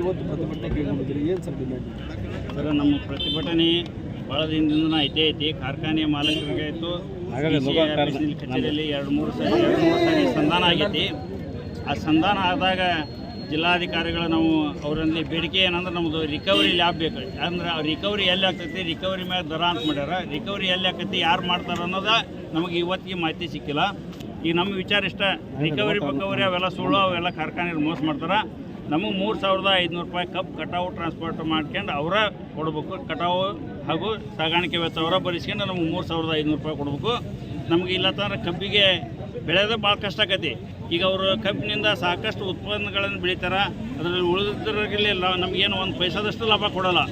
ಇವತ್ತು ಪ್ರತಿಭಟನೆ ಕೈಗೊಂಡಿದ್ದೀರಿ ಏನು ಸರ್ ಡಿಮ್ಯಾಂಡ್ ಸರ್ ನಮ್ಮ ಪ್ರತಿಭಟನೆ ಭಾಳ ದಿನದಿಂದ ಐತೆ ಐತಿ. ಕಾರ್ಖಾನೆ ಮಾಲೀಕರಿಗೆ ಆಯಿತು. ಕಚೇರಿಯಲ್ಲಿ ಎರಡು ಮೂರು ಸರಿ ಎರಡು ಮೂರು ಸರಿ ಸಂಧಾನ ಆಗೈತಿ. ಆ ಸಂಧಾನ ಆದಾಗ ಜಿಲ್ಲಾಧಿಕಾರಿಗಳು ನಾವು ಅವರಲ್ಲಿ ಬೇಡಿಕೆ ಏನಂದ್ರೆ ನಮ್ಮದು ರಿಕವರಿ ಲ್ಯಾಬ್ ಬೇಕು ಅಂದ್ರೆ ರಿಕವರಿ ಎಲ್ಲಿ ಆಗ್ತೈತಿ ರಿಕವರಿ ಮೇಲೆ ದರ ಅಂತ ಮಾಡ್ಯಾರ. ರಿಕವರಿ ಎಲ್ಲಿ ಆಗ್ತೈತಿ ಯಾರು ಮಾಡ್ತಾರೆ ಅನ್ನೋದ ನಮಗೆ ಇವತ್ತಿಗೆ ಮಾಹಿತಿ ಸಿಕ್ಕಿಲ್ಲ. ಈಗ ನಮ್ಮ ವಿಚಾರ ಇಷ್ಟ. ರಿಕವರಿ ಪಕ್ಕವರಿ ಅವೆಲ್ಲ ಸುಳ್ಳು ಅವೆಲ್ಲ ಕಾರ್ಖಾನೆಯಲ್ಲಿ ಮೋಸ ಮಾಡ್ತಾರೆ. ನಮಗೆ ಮೂರು ಸಾವಿರದ ಐದುನೂರು ರೂಪಾಯಿ ಕಪ್ ಕಟಾವು ಟ್ರಾನ್ಸ್ಪೋರ್ಟ್ ಮಾಡ್ಕೊಂಡು ಅವರ ಕೊಡ್ಬೇಕು. ಕಟಾವು ಹಾಗೂ ಸಾಗಾಣಿಕೆ ವೆಚ್ಚ ಅವರ ಭರಿಸ್ಕೊಂಡು ನಮಗೆ ಮೂರು ಸಾವಿರದ ಐದುನೂರು ರೂಪಾಯಿ ಕೊಡಬೇಕು. ನಮಗೆ ಇಲ್ಲ ತಂದ್ರೆ ಕಬ್ಬಿಗೆ ಬೆಳೆಯೋದು ಭಾಳ ಕಷ್ಟ ಆಕತಿ. ಈಗ ಅವರು ಕಬ್ಬಿನಿಂದ ಸಾಕಷ್ಟು ಉತ್ಪನ್ನಗಳನ್ನು ಬೆಳಿತಾರೆ. ಅದರಲ್ಲಿ ಉಳಿದ್ರಲ್ಲಿ ನಮಗೇನು ಒಂದು ಪೈಸಾದಷ್ಟು ಲಾಭ ಕೊಡೋಲ್ಲ.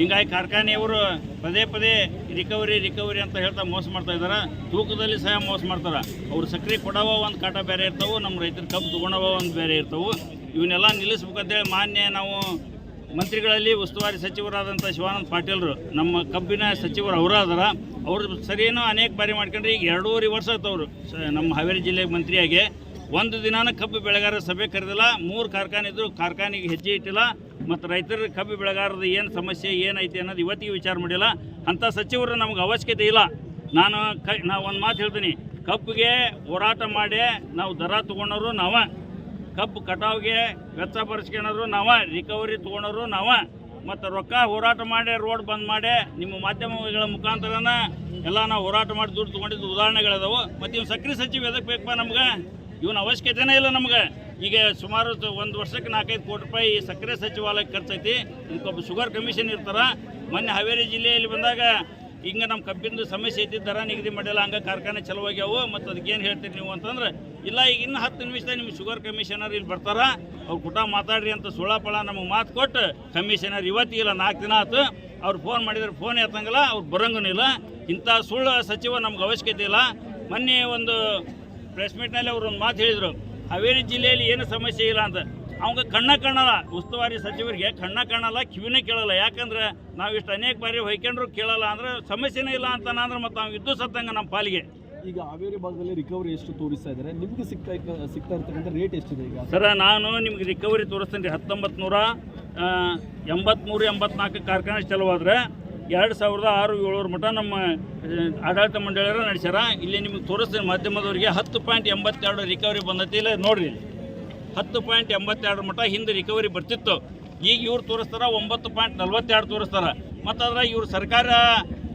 ಹಿಂಗಾಗಿ ಕಾರ್ಖಾನೆಯವರು ಪದೇ ಪದೇ ರಿಕವರಿ ರಿಕವರಿ ಅಂತ ಹೇಳ್ತಾ ಮೋಸ ಮಾಡ್ತಾ ಇದ್ದಾರೆ ತೂಕದಲ್ಲಿ ಸಹ ಮೋಸ ಮಾಡ್ತಾರೆ. ಅವ್ರು ಸಕ್ರೆ ಕೊಡವ ಒಂದು ಕಾಟ ಬೇರೆ ಇರ್ತವೆ ನಮ್ಮ ರೈತರ ಕಬ್ಬು ತೊಗೊಳವ ಒಂದು ಬೇರೆ ಇರ್ತಾವೆ. ಇವನ್ನೆಲ್ಲ ನಿಲ್ಲಿಸ್ಬೇಕಂತೇಳಿ ಮಾನ್ಯ ನಾವು ಮಂತ್ರಿಗಳಲ್ಲಿ ಉಸ್ತುವಾರಿ ಸಚಿವರಾದಂಥ ಶಿವಾನಂದ ಪಾಟೀಲ್ರು, ನಮ್ಮ ಕಬ್ಬಿನ ಸಚಿವರು ಅವರ ಅವರು ಸರಿಯೇನೋ ಅನೇಕ ಬಾರಿ ಮಾಡ್ಕೊಂಡ್ರೆ. ಈಗ ಎರಡೂವರೆ ವರ್ಷ ಆಯ್ತವ್ರು ನಮ್ಮ ಹಾವೇರಿ ಜಿಲ್ಲೆಗೆ ಮಂತ್ರಿಯಾಗಿ. ಒಂದು ದಿನಾನ ಕಬ್ಬು ಬೆಳೆಗಾರರ ಸಭೆ ಕರೆದಿಲ್ಲ, ಮೂರು ಕಾರ್ಖಾನೆ ಇದ್ರು ಕಾರ್ಖಾನೆಗೆ ಹೆಜ್ಜೆ ಇಟ್ಟಿಲ್ಲ, ಮತ್ತು ರೈತರ ಕಬ್ಬು ಬೆಳೆಗಾರದ ಏನು ಸಮಸ್ಯೆ ಏನೈತೆ ಅನ್ನೋದು ಇವತ್ತಿಗೆ ವಿಚಾರ ಮಾಡಿಲ್ಲ. ಅಂಥ ಸಚಿವರು ನಮ್ಗೆ ಅವಶ್ಯಕತೆ ಇಲ್ಲ. ನಾನು ಕ, ನಾ ಒಂದು ಮಾತು ಹೇಳ್ತೀನಿ, ಕಬ್ಬಿಗೆ ಹೋರಾಟ ಮಾಡಿ, ನಾವು ದರ ತೊಗೊಂಡವರು ನಾವ. ಕಬ್ಬು ಕಟಾವ್ಗೆ ವೆಚ್ಚ ಭರಿಸ್ಕೊಳೋರು ನಾವ ರಿಕವರಿ ತೊಗೊಳೋರು ನಾವ, ಮತ್ತು ರೊಕ್ಕ ಹೋರಾಟ ಮಾಡಿ ರೋಡ್ ಬಂದ್ ಮಾಡಿ, ನಿಮ್ಮ ಮಾಧ್ಯಮಗಳ ಮುಖಾಂತರನ ಎಲ್ಲ ನಾವು ಹೋರಾಟ ಮಾಡಿ ದುಡ್ಡು ತೊಗೊಂಡಿದ್ದು ಉದಾಹರಣೆಗಳಿದಾವೆ. ಮತ್ತು ಇವ್ನು ಸಕ್ರೆ ಸಚಿವ ಎದಕ್ಕೆ ಬೇಕಪ್ಪ ನಮ್ಗೆ? ಇವನ ಅವಶ್ಯಕತೆನೇ ಇಲ್ಲ ನಮ್ಗೆ. ಈಗ ಸುಮಾರು ಒಂದು ವರ್ಷಕ್ಕೆ ನಾಲ್ಕೈದು ಕೋಟಿ ರೂಪಾಯಿ ಈ ಸಕ್ಕರೆ ಸಚಿವಾಲಯಕ್ಕೆ ಖರ್ಚೈತಿ ಇದಕ್ಕೊಬ್ಬ ಶುಗರ್ ಕಮಿಷನ್ ಇರ್ತಾರೆ. ಮೊನ್ನೆ ಹಾವೇರಿ ಜಿಲ್ಲೆಯಲ್ಲಿ ಬಂದಾಗ ಹಿಂಗೆ ನಮ್ಮ ಕಬ್ಬಿಂದು ಸಮಸ್ಯೆ ಐತಿ ನಿಗದಿ ಮಾಡಿಲ್ಲ ಹಂಗೆ ಕಾರ್ಖಾನೆ ಚಲುವಾಗ್ಯಾವು ಮತ್ತು ಅದಕ್ಕೆ ಏನು ಹೇಳ್ತೀರಿ ನೀವು ಅಂತಂದ್ರೆ ಇಲ್ಲ, ಈಗ ಇನ್ನು ಹತ್ತು ನಿಮಿಷದಾಗ ನಿಮ್ಮ ಶುಗರ್ ಕಮಿಷನರ್ ಇಲ್ಲಿ ಬರ್ತಾರ. ಅವ್ರು ಕುಟ ಮಾತಾಡ್ರಿ ಅಂತ ಸುಳಾಪಳ ನಮಗೆ ಮಾತು ಕೊಟ್ಟು ಕಮಿಷನರ್ ಇವತ್ತಿಗಿಲ್ಲ, ನಾಲ್ಕು ದಿನ ಆಯ್ತು ಅವ್ರು ಫೋನ್ ಮಾಡಿದ್ರೆ ಫೋನ್ ಎತ್ತಂಗಿಲ್ಲ, ಅವ್ರು ಬರಂಗನಿಲ್ಲ ಇಂಥ ಸುಳ್ಳು ಸಚಿವ ನಮ್ಗೆ ಅವಶ್ಯಕತೆ ಇಲ್ಲ. ಮೊನ್ನೆ ಒಂದು ಪ್ರೆಸ್ ಮೀಟ್ನಲ್ಲಿ ಅವ್ರು ಒಂದು ಮಾತು ಹೇಳಿದರು, ಹಾವೇರಿ ಜಿಲ್ಲೆಯಲ್ಲಿ ಏನು ಸಮಸ್ಯೆ ಇಲ್ಲ ಅಂತ. ಅವಂಗೆ ಕಣ್ಣ ಕಾಣಲ್ಲ. ಉಸ್ತುವಾರಿ ಸಚಿವರಿಗೆ ಕಣ್ಣ ಕಾಣಲ್ಲ, ಕಿವಿನೇ ಕೇಳಲ್ಲ. ಯಾಕಂದ್ರೆ ನಾವು ಇಷ್ಟು ಅನೇಕ ಬಾರಿ ಹೊಯ್ಕೊಂಡ್ರು ಕೇಳಲ್ಲ ಅಂದ್ರೆ ಸಮಸ್ಯೆನೇ ಇಲ್ಲ ಅಂತ ಮತ್ತು ಅವ್ನು ಇದ್ದು ಸತ್ತಂಗೆ ನಮ್ಮ ಪಾಲಿಗೆ. ಈಗ ಹಾವೇರಿ ಭಾಗದಲ್ಲಿ ರಿಕವರಿ ಎಷ್ಟು ತೋರಿಸ್ತಾ ಇದ್ದಾರೆ? ನಿಮಗೆ ಸಿಗ್ತಾ ಸಿಗ್ತಾ ಇರ್ತಕ್ಕಂಥ ರೇಟ್ ಎಷ್ಟಿದೆ ಈಗ? ಸರ, ನಾನು ನಿಮ್ಗೆ ರಿಕವರಿ ತೋರಿಸ್ತೀನಿ. ರೀ ಹತ್ತೊಂಬತ್ತು ನೂರ ಎಂಬತ್ತ್ಮೂರು ಎಂಬತ್ನಾಲ್ಕು ಕಾರ್ಖಾನೆ ಚಲುವಾದ್ರೆ ಎರಡು ಸಾವಿರದ ಆರು, ಏಳೂರು ಮಟ್ಟ ನಮ್ಮ ಆಡಳಿತ ಮಂಡಳಿಯವರು ನಡೆಸ್ಯಾರ. ಇಲ್ಲಿ ನಿಮ್ಗೆ ತೋರಿಸ್ತೀನಿ ಮಾಧ್ಯಮದವರಿಗೆ. ಹತ್ತು ಪಾಯಿಂಟ್ ಎಂಬತ್ತೆರಡು ರಿಕವರಿ ಬಂದೈತಿ ಇಲ್ಲ, ನೋಡಿರಿ ಹತ್ತು ಪಾಯಿಂಟ್ ಎಂಬತ್ತೆರಡು ಮಟ್ಟ ಹಿಂದೆ ರಿಕವರಿ ಬರ್ತಿತ್ತು. ಈಗ ಇವ್ರು ತೋರಿಸ್ತಾರ, ಒಂಬತ್ತು ಪಾಯಿಂಟ್ ನಲ್ವತ್ತೆರಡು ತೋರಿಸ್ತಾರ. ಮತ್ತು ಅದ್ರ ಇವ್ರು ಸರ್ಕಾರ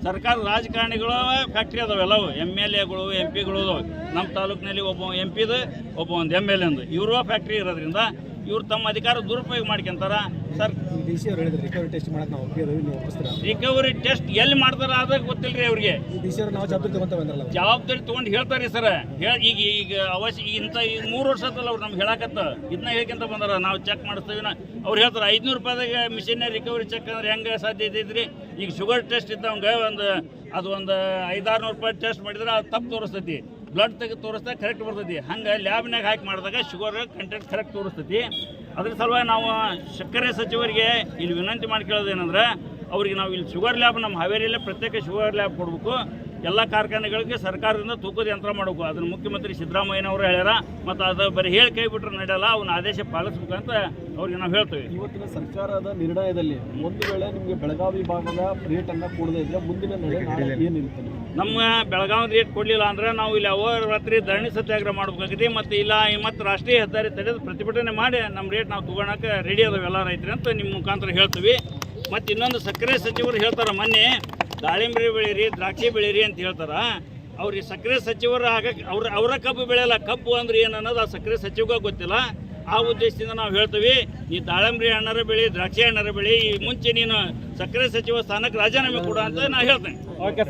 ಸರ್ಕಾರ ರಾಜಕಾರಣಿಗಳು ಫ್ಯಾಕ್ಟ್ರಿ ಅದಾವೆಲ್ಲವು ಎಂ ಎಲ್ ಎಗಳು ಎಂ ಪಿಗಳು ಅದಾವೆ. ನಮ್ಮ ತಾಲೂಕಿನಲ್ಲಿ ಒಬ್ಬ ಎಂ ಪಿದು ಒಬ್ಬ ಒಂದು ಎಂ ಎಲ್ ಎಂದು ಇವರು ಫ್ಯಾಕ್ಟ್ರಿ ಇರೋದ್ರಿಂದ ಇವ್ರು ತಮ್ಮ ಅಧಿಕಾರ ದುರುಪಯೋಗ ಮಾಡ್ಕೊಂತಾರ. ಸರ್ ರಿಕವರಿ ಟೆಸ್ಟ್ ನಾವು ರಿಕವರಿ ಎಲ್ಲಿ ಮಾಡ್ತಾರ ಅದಾಗ ಗೊತ್ತಿಲ್ಲ ರೀ ಅವ್ರಿಗೆ ಜವಾಬ್ದಾರಿ ತಗೊಂಡು ಹೇಳ್ತಾರೀ ಸರ್. ಈಗ ಈಗ ಅವಶ್ಯ ಇಂಥ ಈಗ ಮೂರು ವರ್ಷ ಆತಲ್ಲ ಅವ್ರು ನಮ್ಗೆ ಹೇಳಕತ್ತ. ಇದನ್ನ ಹೇಳ್ಕೊಂತ ಬಂದಾರ. ನಾವು ಚೆಕ್ ಮಾಡಿಸ್ತೀವಿ. ಅವ್ರು ಹೇಳ್ತಾರೆ ಐದುನೂರು ರೂಪಾಯಿದಾಗ ಮಿಷಿನ್ ರಿಕವರಿ ಚೆಕ್ ಅಂದ್ರೆ ಹೆಂಗೆ ಸಾಧ್ಯ ಐತ್ರಿ ಈಗ ಶುಗರ್ ಟೆಸ್ಟ್ ಇದ್ದವಂಗೆ ಒಂದು, ಅದು ಒಂದು ಐದಾರು ನೂರು ರೂಪಾಯಿ ಟೆಸ್ಟ್ ಮಾಡಿದ್ರೆ ಅದು ತಪ್ಪು ತೋರಿಸ್ತೈತಿ. ಬ್ಲಡ್ ತೆಗೆದು ತೋರಿಸ್ದಾಗ ಕರೆಕ್ಟ್ ಬರ್ತೈತಿ. ಹಂಗೆ ಲ್ಯಾಬ್ನಾಗ ಹಾಕಿ ಮಾಡಿದಾಗ ಶುಗರ್ ಕಂಟೆಂಟ್ ಕರೆಕ್ಟ್ ತೋರಿಸ್ತೈತಿ. ಅದ್ರ ಸಲುವಾಗಿ ನಾವು ಸಕ್ಕರೆ ಸಚಿವರಿಗೆ ಇಲ್ಲಿ ವಿನಂತಿ ಮಾಡಿ ಕೇಳೋದೇನಂದ್ರೆ, ಅವ್ರಿಗೆ ನಾವು ಇಲ್ಲಿ ಶುಗರ್ ಲ್ಯಾಬ್ ನಮ್ಮ ಹಾವೇರಿಯಲ್ಲೇ ಪ್ರತ್ಯೇಕ ಶುಗರ್ ಲ್ಯಾಬ್ ಕೊಡಬೇಕು. ಎಲ್ಲ ಕಾರ್ಖಾನೆಗಳಿಗೆ ಸರ್ಕಾರದಿಂದ ತೂಕದ ಯಂತ್ರ ಮಾಡಬೇಕು. ಅದನ್ನು ಮುಖ್ಯಮಂತ್ರಿ ಸಿದ್ದರಾಮಯ್ಯನವರು ಹೇಳ್ಯಾರ. ಮತ್ತು ಅದು ಬರೀ ಹೇಳಿ ಕೈ ಬಿಟ್ಟರೆ ನಡೆಯಲ್ಲ ಅವನ ಆದೇಶ ಪಾಲಿಸ್ಬೇಕು ಅಂತ ಅವ್ರಿಗೆ ನಾವು ಹೇಳ್ತೇವೆ. ಇವತ್ತಿನ ಸರ್ಕಾರದ ನಿರ್ಣಯದಲ್ಲಿ ಒಂದು ವೇಳೆ ನಿಮಗೆ ಬೆಳಗಾವಿ ಭಾಗದ ರೇಟ್ ಅನ್ನ ಕೊಡದೇ ಇದ್ರೆ ಮುಂದಿನ ಏನಿರುತ್ತೆ ನಮ್ಮ ಬೆಳಗಾವಿ ರೇಟ್ ಕೊಡಲಿಲ್ಲ ಅಂದ್ರೆ ನಾವು ಇಲ್ಲಿ ರಾತ್ರಿ ಧರಣಿ ಸತ್ಯಾಗ್ರಹ ಮಾಡ್ಬೇಕಾಗಿದೆ. ಮತ್ತು ಇಲ್ಲ ಮತ್ತು ರಾಷ್ಟ್ರೀಯ ಹೆದ್ದಾರಿ ತಡೆದು ಪ್ರತಿಭಟನೆ ಮಾಡಿ ನಮ್ಮ ರೇಟ್ ನಾವು ತೊಗೊಳಕ್ಕೆ ರೆಡಿ ಅದಾವೆ ಎಲ್ಲ ರೈತರು ಅಂತ ನಿಮ್ಮ ಮುಖಾಂತರ ಹೇಳ್ತೀವಿ. ಮತ್ತು ಇನ್ನೊಂದು ಸಕ್ಕರೆ ಸಚಿವರು ಹೇಳ್ತಾರೆ, ಮೊನ್ನೆ ದಾಳಿಂಬೆ ಬೆಳೀರಿ ದ್ರಾಕ್ಷಿ ಬೆಳೀರಿ ಅಂತ ಹೇಳ್ತಾರೆ. ಅವ್ರಿಗೆ ಸಕ್ಕರೆ ಸಚಿವರು ಆಗ ಅವ್ರ, ಅವರ ಕಬ್ಬು ಬೆಳೆಯಲ್ಲ, ಕಬ್ಬು ಅಂದ್ರೆ ಏನು ಅನ್ನೋದು ಆ ಸಕ್ಕರೆ ಸಚಿವಗೂ ಗೊತ್ತಿಲ್ಲ. ಆ ಉದ್ದೇಶದಿಂದ ನಾವು ಹೇಳ್ತೀವಿ ಈ ದಾಳಂಬ್ರಿ ಹಣ್ಣರ ಬೆಳಿ, ದ್ರಾಕ್ಷಿ ಹಣ್ಣರ ಬೆಳಿ, ಈ ಮುಂಚೆ ನೀನು ಸಕ್ಕರೆ ಸಚಿವ ಸ್ಥಾನಕ್ಕೆ ರಾಜೀನಾಮೆ ಕೊಡು ಅಂತ ನಾ ಹೇಳ್ತೇನೆ. ಓಕೆ